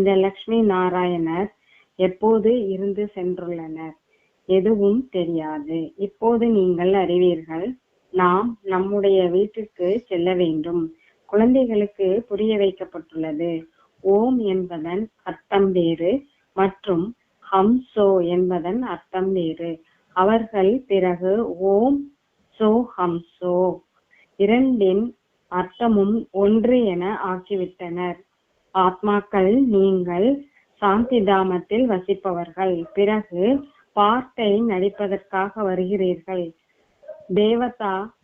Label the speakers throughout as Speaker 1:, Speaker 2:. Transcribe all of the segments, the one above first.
Speaker 1: இந்த லக்ஷ்மி நாராயணர் எப்போது இருந்து சென்றுள்ளனர்? எதுவும் தெரியாது. இப்போது நீங்கள் அறிவீர்கள் நாம் நம்முடைய வீட்டிற்கு செல்ல வேண்டும். குழந்தைகளுக்கு புரிய வைக்கப்பட்டுள்ளது. ஓம் என்பதன் அர்த்தம் வேறு மற்றும் ஹம்சோ என்பதன் அர்த்தம் வேறு. அவர்கள் பிறகு ஓம் சோ ஹம்சோ இரண்டின் அர்த்தமும் ஒன்று என ஆக்கிவிட்டனர். ஆத்மாக்கள் நீங்கள் சாந்தி தாமத்தில் வசிப்பவர்கள். பிறகு பார்ட்டை நடிப்பதற்காக வருகிறீர்கள். தேவதா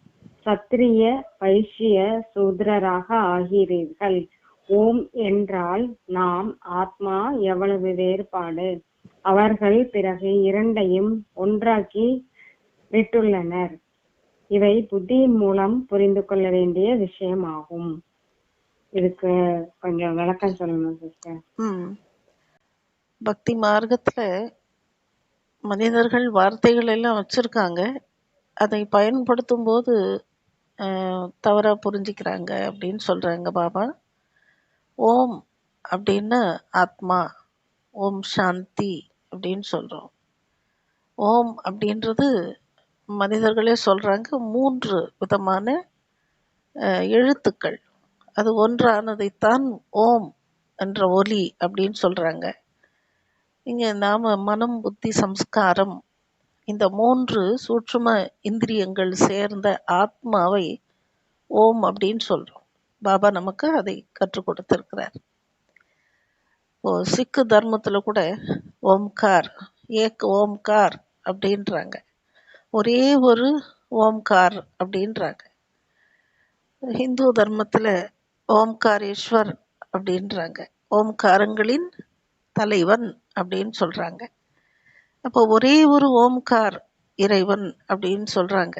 Speaker 1: சத்திரிய வைஷ்ய சூத்ரராக ஆகிறீர்கள். ஓம் என்றால் நாம் ஆத்மா எவ்வளவு வேறுபாடு? அவர்கள் பிறகு இரண்டையும் ஒன்றாக்கி விட்டுள்ளனர். இவை புத்தியின் மூலம் புரிந்து கொள்ள வேண்டிய விஷயமாகும். இதுக்கு கொஞ்சம் விளக்கம் சொல்லணும் சிஸ்டர்
Speaker 2: பக்தி மார்க்கத்துல மனிதர்கள் வார்த்தைகள் எல்லாம் வச்சிருக்காங்க. அதை பயன்படுத்தும் போது அஹ், தவறா புரிஞ்சுக்கிறாங்க அப்படின்னு சொல்றாங்க பாபா. ஓம் அப்படின்னா ஆத்மா ஓம் சாந்தி அப்படின்னு சொல்றோம். ஓம் அப்படின்றது மனிதர்களே சொல்றாங்க மூன்று விதமான அஹ், எழுத்துக்கள். அது ஒன்றானதைத்தான் ஓம் என்ற ஒலி அப்படின்னு சொல்றாங்க. இங்கே நாம மனம் புத்தி சம்ஸ்காரம் இந்த மூன்று சூட்சும இந்திரியங்கள் சேர்ந்த ஆத்மாவை ஓம் அப்படின்னு சொல்றோம். பாபா நமக்கு அதை கற்றுக் கொடுத்திருக்கிறார். இப்போ சிக்கு தர்மத்துல கூட ஓம்கார் ஏக் ஓம்கார் அப்படின்றாங்க. ஒரே ஒரு ஓம்கார் அப்படின்றாங்க. ஹிந்து தர்மத்துல ஓம்காரேஸ்வர் அப்படின்றாங்க. ஓம்காரங்களின் தலைவன் அப்படின்னு சொல்றாங்க. அப்போ ஒரே ஒரு ஓம்கார் இறைவன் அப்படின்னு சொல்றாங்க.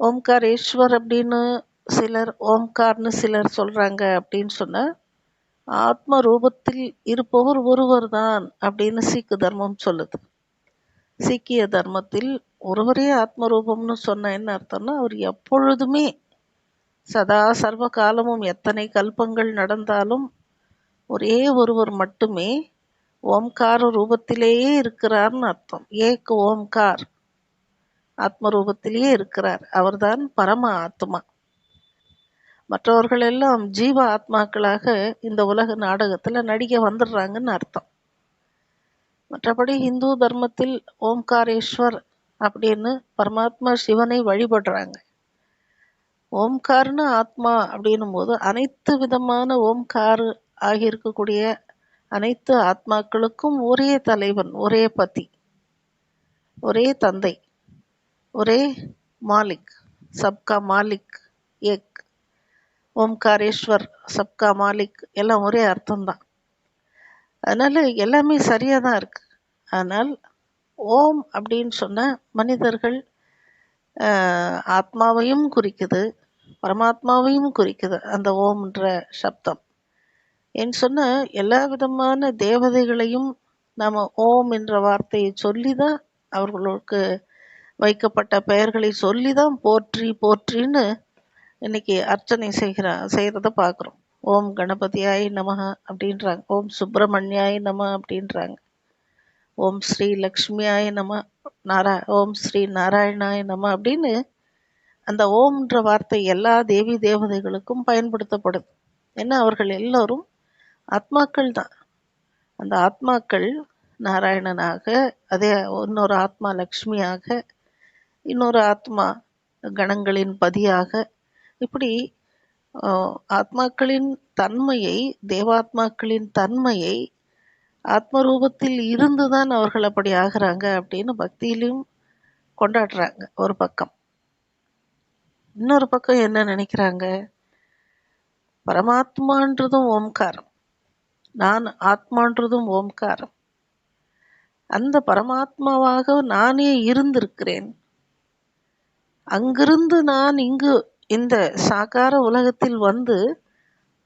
Speaker 2: ஓம்காரேஸ்வர் அப்படின்னு சிலர் ஓம்கார்னு சிலர் சொல்றாங்க அப்படின்னு சொன்னால் ஆத்ம ரூபத்தில் இருப்பவர் ஒருவர் தான் அப்படின்னு சீக்கு தர்மம் சொல்லுது. சீக்கிய தர்மத்தில் ஒருவரே ஆத்ம ரூபம்னு சொன்ன என்ன அர்த்தம்னா அவர் எப்பொழுதுமே சதா சர்வ காலமும் எத்தனை கல்பங்கள் நடந்தாலும் ஒரே ஒருவர் மட்டுமே ஓம்கார ரூபத்திலேயே இருக்கிறார்னு அர்த்தம். ஏக் ஓம்கார். ஆத்ம ரூபத்திலேயே இருக்கிறார். அவர்தான் பரம ஆத்மா. மற்றவர்கள் எல்லாம் ஜீவ ஆத்மாக்களாக இந்த உலக நாடகத்துல நடிக்க வந்துடுறாங்கன்னு அர்த்தம். மற்றபடி இந்து தர்மத்தில் ஓம்காரேஸ்வர் அப்படின்னு பரமாத்மா சிவனை வழிபடுறாங்க. ஓம்கார்னு ஆத்மா அப்படின்னும் போது அனைத்து விதமான ஓம்கார் ஆகியிருக்கக்கூடிய அனைத்து ஆத்மாக்களுக்கும் ஒரே தலைவன் ஒரே பதி ஒரே தந்தை ஒரே மாலிக் சப்கா மாலிக் ஏக் ஓம்காரேஸ்வர் சப்கா மாலிக் எல்லாம் ஒரே அர்த்தம்தான். அதனால் எல்லாமே சரியாக தான் இருக்குது ஆனால் ஓம் அப்படின்னு சொன்ன மனிதர்கள் ஆத்மாவையும் குறிக்குது. பரமாத்மாவையும் குறிக்குது அந்த ஓம்ன்ற சப்தம். ஏன்னு சொன்ன எல்லா விதமான தேவதைகளையும் நாம் ஓம் என்ற வார்த்தையை சொல்லி தான் அவர்களுக்கு வைக்கப்பட்ட பெயர்களை சொல்லி தான் போற்றி போற்றின்னு இன்னைக்கு அர்ச்சனை செய்கிற செய்கிறத பார்க்குறோம். ஓம் கணபதியாய் நம அப்படின்றாங்க. ஓம் சுப்பிரமணியாய் நம அப்படின்றாங்க. ஓம் ஸ்ரீ லக்ஷ்மியாய் நம நாரா ஓம் ஸ்ரீ நாராயணாய் நம அப்படின்னு அந்த ஓம்ன்ற வார்த்தை எல்லா தேவி தேவதைகளுக்கும் பயன்படுத்தப்படுது ஏன்னா அவர்கள் எல்லோரும் ஆத்மாக்கள் தான். அந்த ஆத்மாக்கள் நாராயணனாக அதே இன்னொரு ஆத்மா லக்ஷ்மியாக இன்னொரு ஆத்மா கணங்களின் பதியாக இப்படி ஆத்மாக்களின் தன்மையை தேவாத்மாக்களின் தன்மையை ஆத்ம ரூபத்தில் இருந்துதான் அவர்கள் அப்படி ஆகுறாங்க அப்படின்னு பக்தியிலையும் கொண்டாடுறாங்க ஒரு பக்கம். இன்னொரு பக்கம் என்ன நினைக்கிறாங்க? பரமாத்மான்றதும் ஓம்காரம். நான் ஆத்மான்றதும் ஓம்காரம். அந்த பரமாத்மாவாக நானே இருந்திருக்கிறேன். அங்கிருந்து நான் இங்கு இந்த சாகார உலகத்தில் வந்து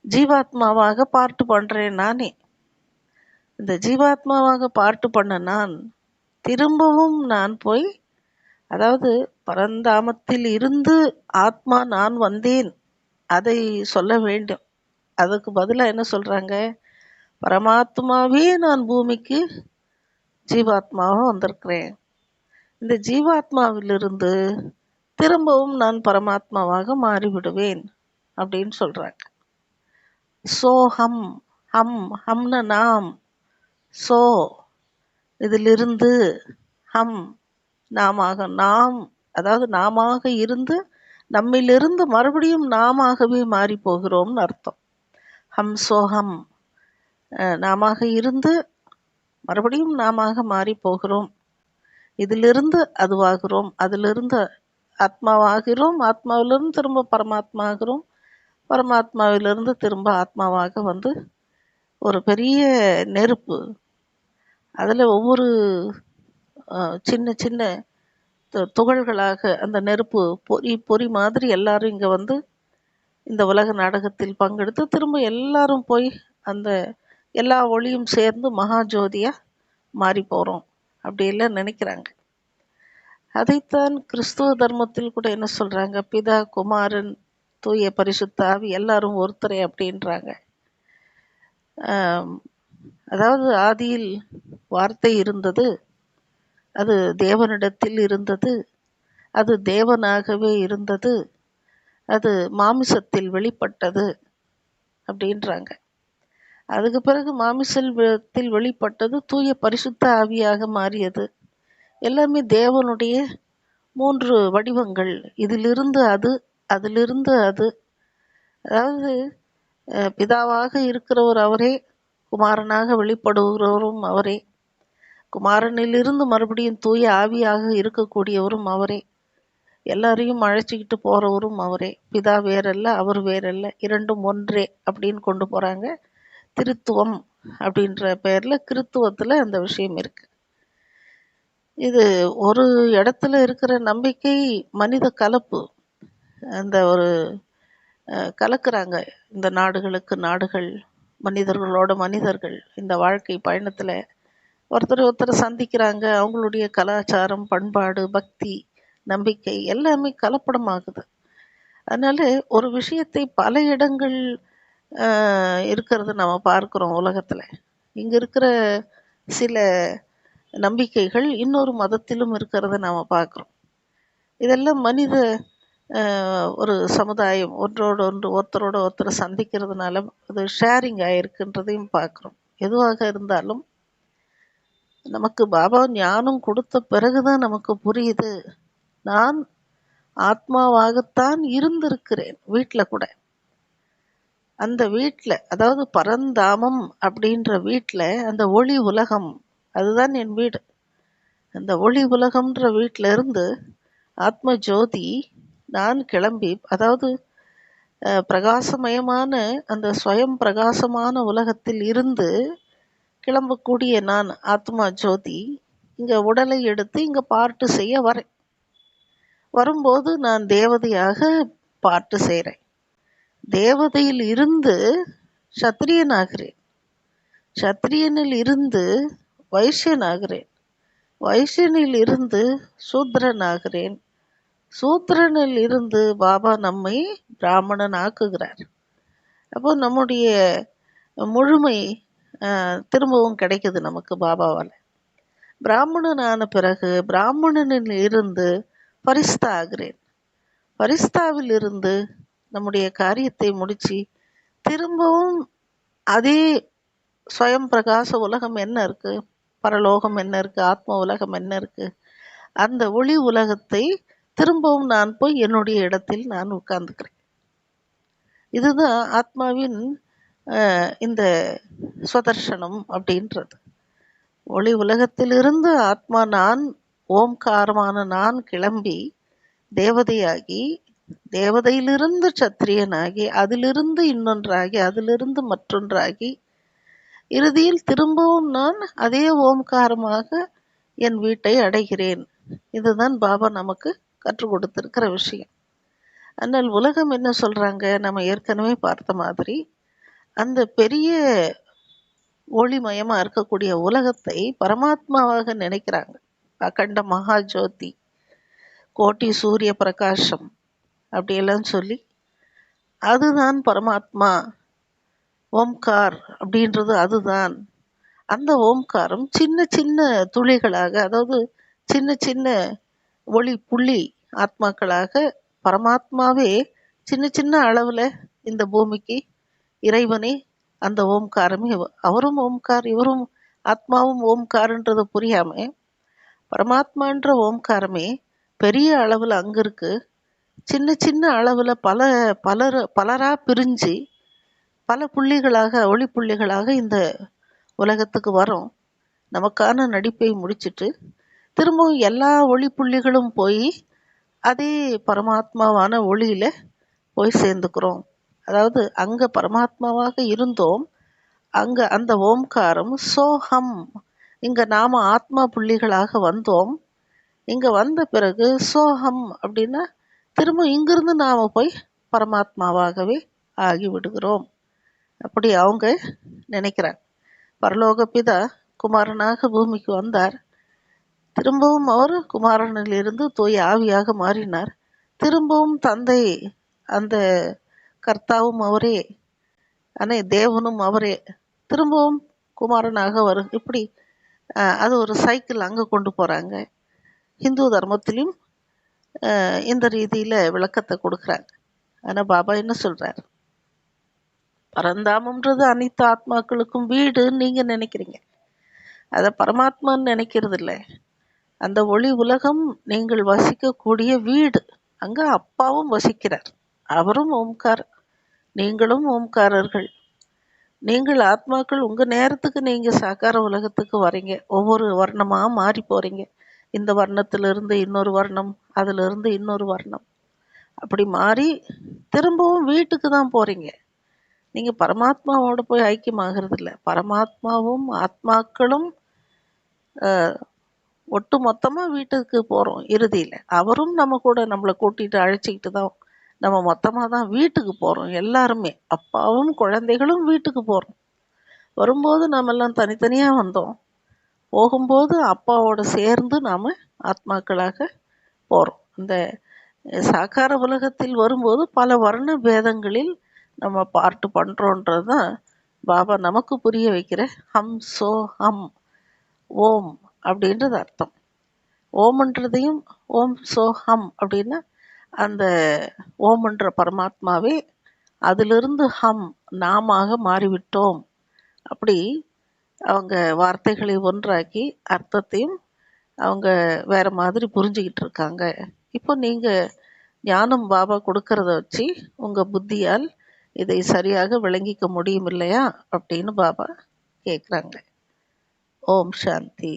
Speaker 2: ஜீவாத்மாவாக பார்ட்டு பண்றேன் நானே. இந்த ஜீவாத்மாவாக பார்ட்டு பண்ண நான் திரும்பவும் நான் போய் அதாவது பரந்தாமத்தில் இருந்து ஆத்மா நான் வந்தேன் அதை சொல்ல வேண்டும். அதுக்கு பதிலாக என்ன சொல்கிறாங்க பரமாத்மாவே நான் பூமிக்கு ஜீவாத்மாவாக வந்திருக்கிறேன். இந்த ஜீவாத்மாவிலிருந்து திரும்பவும் நான் பரமாத்மாவாக மாறிவிடுவேன் அப்படின்னு சொல்கிறாங்க சோ ஹம் ஹம் ஹம்ன நாம். சோ இதிலிருந்து ஹம் நாமாக நாம் அதாவது நாமாக இருந்து நம்மிலிருந்து மறுபடியும் நாமாகவே மாறி போகிறோம்னு அர்த்தம். ஹம் சோஹம் நாமாக இருந்து மறுபடியும் நாமாக மாறி போகிறோம் இதிலிருந்து அதுவாகிறோம். அதிலிருந்து ஆத்மாவாகிறோம். ஆத்மாவிலிருந்து திரும்ப பரமாத்மா ஆகிறோம். பரமாத்மாவிலிருந்து திரும்ப ஆத்மாவாக வந்து ஒரு பெரிய நெருப்பு. அதில் ஒவ்வொரு சின்ன சின்ன து- துகள்களாக அந்த நெருப்பு பொறி பொறி மாதிரி எல்லாரும் இங்கே வந்து இந்த உலக நாடகத்தில் பங்கெடுத்து திரும்ப எல்லாரும் போய் அந்த எல்லா ஒளியும் சேர்ந்து மகாஜோதியாக மாறி போகிறோம் அப்படியெல்லாம் நினைக்கிறாங்க. அதைத்தான் கிறிஸ்துவ தர்மத்தில் கூட என்ன சொல்கிறாங்க பிதா குமாரன் தூய பரிசுத்தாவி எல்லாரும் ஒருத்தரை அப்படின்றாங்க. அதாவது ஆதியில் வார்த்தை இருந்தது. அது தேவனிடத்தில் இருந்தது. அது தேவனாகவே இருந்தது. அது மாமிசத்தில் வெளிப்பட்டது அப்படின்றாங்க. அதுக்கு பிறகு மாமிசத்தில் வெளிப்பட்டது தூய பரிசுத்த ஆவியாக மாறியது. எல்லாமே தேவனுடைய மூன்று வடிவங்கள். இதிலிருந்து அது அதிலிருந்து அது. அதாவது பிதாவாக இருக்கிறவர் அவரே குமாரனாக வெளிப்படுகிறவரும் அவரே. குமாரனிலிருந்து மறுபடியும் தூய ஆவியாக இருக்கக்கூடியவரும் அவரே. எல்லாரையும் அழைச்சிக்கிட்டு போறவரும் அவரே. பிதா வேறல்ல அவர் வேறல்ல இரண்டும் ஒன்றே அப்படின்னு கொண்டு போறாங்க. திருத்துவம் அப்படின்ற பெயர்ல கிறித்துவத்துல அந்த விஷயம் இருக்கு. இது ஒரு இடத்துல இருக்கிற நம்பிக்கை மனித கலப்பு. அந்த ஒரு கலக்கிறாங்க கலக்குறாங்க இந்த நாடுகளுக்கு நாடுகள் மனிதர்களோட மனிதர்கள் இந்த வாழ்க்கை பயணத்துல. ஒருத்தர் ஒருத்தர் சந்திக்கிறாங்க. அவங்களுடைய கலாச்சாரம் பண்பாடு பக்தி நம்பிக்கை எல்லாமே கலப்படமாகுது. அதனால ஒரு விஷயத்தை பல இடங்கள் இருக்கிறது இருக்கிறத நம்ம பார்க்குறோம் உலகத்தில். இங்கே இருக்கிற சில நம்பிக்கைகள் இன்னொரு மதத்திலும் இருக்கிறத நாம் பார்க்குறோம். இதெல்லாம் மனித ஒரு சமுதாயம். ஒன்றோடு ஒன்று ஒருத்தரோட ஒருத்தர் சந்திக்கிறதுனால அது ஷேரிங் ஆகிருக்குன்றதையும் பார்க்குறோம். எதுவாக இருந்தாலும் நமக்கு பாபா ஞானம் கொடுத்த பிறகுதான் நமக்கு புரியுது. நான் ஆத்மாவாகத்தான் இருந்திருக்கிறேன் வீட்டில் கூட. அந்த வீட்டில் அதாவது பரந்தாமம் அப்படின்ற வீட்டில் அந்த ஒளி உலகம் அதுதான் என் வீடு. அந்த ஒளி உலகம்ன்ற வீட்டில் இருந்து ஆத்ம ஜோதி நான் கிளம்பி அதாவது பிரகாசமயமான அந்த ஸ்வயம் பிரகாசமான உலகத்தில் இருந்து கிளம்பக்கூடிய நான் ஆத்மா ஜோதி இங்க உடலை எடுத்து இங்க பாட்டு செய்ய வரேன். வரும்போது நான் தேவதையாக பாட்டு செய்கிறேன் தேவதையில் இருந்து சத்திரியனாகிறேன். சத்திரியனில் இருந்து வைசியனாகிறேன் வைசியனில் இருந்து சூத்ரன் ஆகிறேன் சூத்ரனில் இருந்து பாபா நம்மை பிராமணன் ஆக்குகிறார் அப்போ நம்முடைய முழுமை திரும்பவும் கிடைக்குது நமக்கு பாபாவால். பிராமணன் ஆன பிறகு பிராமணனில் இருந்து பரிஸ்தா ஆகிறேன். பரிஸ்தாவில் இருந்து நம்முடைய காரியத்தை முடிச்சு திரும்பவும் அதே ஸ்வயம் பிரகாச உலகம் என்ன இருக்கு? பரலோகம் என்ன இருக்கு? ஆத்ம உலகம் என்ன இருக்கு? அந்த ஒளி உலகத்தை திரும்பவும் நான் போய் என்னுடைய இடத்தில் நான் உட்கார்ந்துக்கிறேன். இதுதான் ஆத்மாவின் இந்த சுதர்சனம் அப்படின்றது. ஒளி உலகத்திலிருந்து ஆத்மா நான் ஓம்காரமான நான் கிளம்பி தேவதையாகி தேவதையிலிருந்து சத்திரியனாகி அதிலிருந்து இன்னொன்றாகி அதிலிருந்து மற்றொன்றாகி இறுதியில் திரும்பவும் நான் அதே ஓம்காரமாக என் வீட்டை அடைகிறேன். இதுதான் பாபா நமக்கு கற்றுக் கொடுத்திருக்கிற விஷயம். ஆனால் உலகம் என்ன சொல்றாங்க? நம்ம ஏற்கனவே பார்த்த மாதிரி அந்த பெரிய ஒளிமயமா இருக்கக்கூடிய உலகத்தை பரமாத்மாவாக நினைக்கிறாங்க. அகண்ட மகா ஜோதி கோட்டி சூரிய பிரகாசம் அப்படியெல்லாம் சொல்லி அதுதான் பரமாத்மா ஓம்கார் அப்படின்றது அதுதான். அந்த ஓம்காரம் சின்ன சின்ன துளிகளாக அதாவது சின்ன சின்ன ஒளி புள்ளி ஆத்மாக்களாக பரமாத்மாவே சின்ன சின்ன அளவில் இந்த பூமிக்கு இறைவனே அந்த ஓம்காரமே அவரும் ஓம்கார் இவரும் ஆத்மாவும் ஓம்கார்ன்றதை புரியாம பரமாத்மான்ற ஓம்காரமே பெரிய அளவில் அங்கே இருக்கு சின்ன சின்ன அளவில் பல பலர் பலராக பிரிஞ்சு பல புள்ளிகளாக ஒளி புள்ளிகளாக இந்த உலகத்துக்கு வரும். நமக்கான நடிப்பை முடிச்சுட்டு திரும்பவும் எல்லா ஒளி புள்ளிகளும் போய் அதே பரமாத்மாவான ஒளியில போய் சேர்ந்துக்கிறோம். அதாவது அங்க பரமாத்மாவாக இருந்தோம். அங்க அந்த ஓம்காரம் சோஹம். இங்க நாம ஆத்மா புள்ளிகளாக வந்தோம். இங்க வந்த பிறகு சோஹம் அப்படின்னா திரும்ப இங்கிருந்து நாம போய் பரமாத்மாவாகவே ஆகி விடுகிறோம் அப்படி அவங்க நினைக்கிறாங்க. பரலோக பிதா குமாரனாக பூமிக்கு வந்தார். திரும்பவும் அவர் குமாரனிலிருந்து தூய் ஆவியாக மாறினார். திரும்பவும் தந்தை அந்த கர்த்தாவும் அவரே. அனை தேவனும் அவரே. திரும்பவும் குமாரனாக வரும் இப்படி அது ஒரு சைக்கிள் அங்கே கொண்டு போகிறாங்க ஹிந்து தர்மத்திலையும் இந்த ரீதியில் விளக்கத்தை கொடுக்குறாங்க. ஆனால் பாபா என்ன சொல்கிறார் பரந்தாமன்றது அனைத்து ஆத்மாக்களுக்கும் வீடுன்னு நீங்கள் நினைக்கிறீங்க. அதை பரமாத்மான்னு நினைக்கிறது இல்லை அந்த ஒளி உலகம் நீங்கள் வசிக்கக்கூடிய வீடு. அங்க அப்பாவும் வசிக்கிறார். அவரும் ஓம்கார். நீங்களும் ஓம்காரர்கள். நீங்கள் ஆத்மாக்கள் உங்க நேரத்துக்கு நீங்க சாக்கார உலகத்துக்கு வரீங்க. ஒவ்வொரு வர்ணமாக மாறி போறீங்க. இந்த வர்ணத்திலிருந்து இன்னொரு வர்ணம் அதிலிருந்து இன்னொரு வர்ணம். அப்படி மாறி திரும்பவும் வீட்டுக்கு தான் போறீங்க. நீங்க பரமாத்மாவோட போய் ஐக்கியமாகிறது இல்லை பரமாத்மாவும் ஆத்மாக்களும் ஒட்டு மொத்தமாக வீட்டுக்கு போகிறோம் இறுதியில் அவரும் நம்ம கூட நம்மளை கூட்டிகிட்டு அழைச்சிக்கிட்டு தான் நம்ம மொத்தமாக தான் வீட்டுக்கு போறோம் எல்லாருமே. அப்பாவும் குழந்தைகளும் வீட்டுக்கு போறோம். வரும்போது நாமெல்லாம் தனித்தனியாக தனித்தனியா வந்தோம். போகும்போது அப்பாவோட சேர்ந்து நாம ஆத்மாக்களாக போறோம். இந்த சாக்கார உலகத்தில் வரும்போது பல வர்ண பேதங்களில் நம்ம பார்ட்டு பண்ணுறோன்றது தான் பாபா நமக்கு புரிய வைக்கிற ஹம் சோ ஹம் ஓம் அப்படின்றது அர்த்தம். ஓம்ன்றதையும் ஓம் சோ ஹம் அப்படின்னா அந்த ஓம்ன்ற பரமாத்மாவே அதிலிருந்து ஹம் நாமாக மாறிவிட்டோம். அப்படி அவங்க வார்த்தைகளை ஒன்றாக்கி அர்த்தத்தையும் அவங்க வேற மாதிரி புரிஞ்சுக்கிட்டு இருக்காங்க. இப்போ நீங்க ஞானம் பாபா கொடுக்கறத வச்சு உங்க புத்தியால் இதை சரியாக விளங்கிக்க முடியும் இல்லையா? அப்படின்னு பாபா கேட்குறாங்க ஓம் சாந்தி.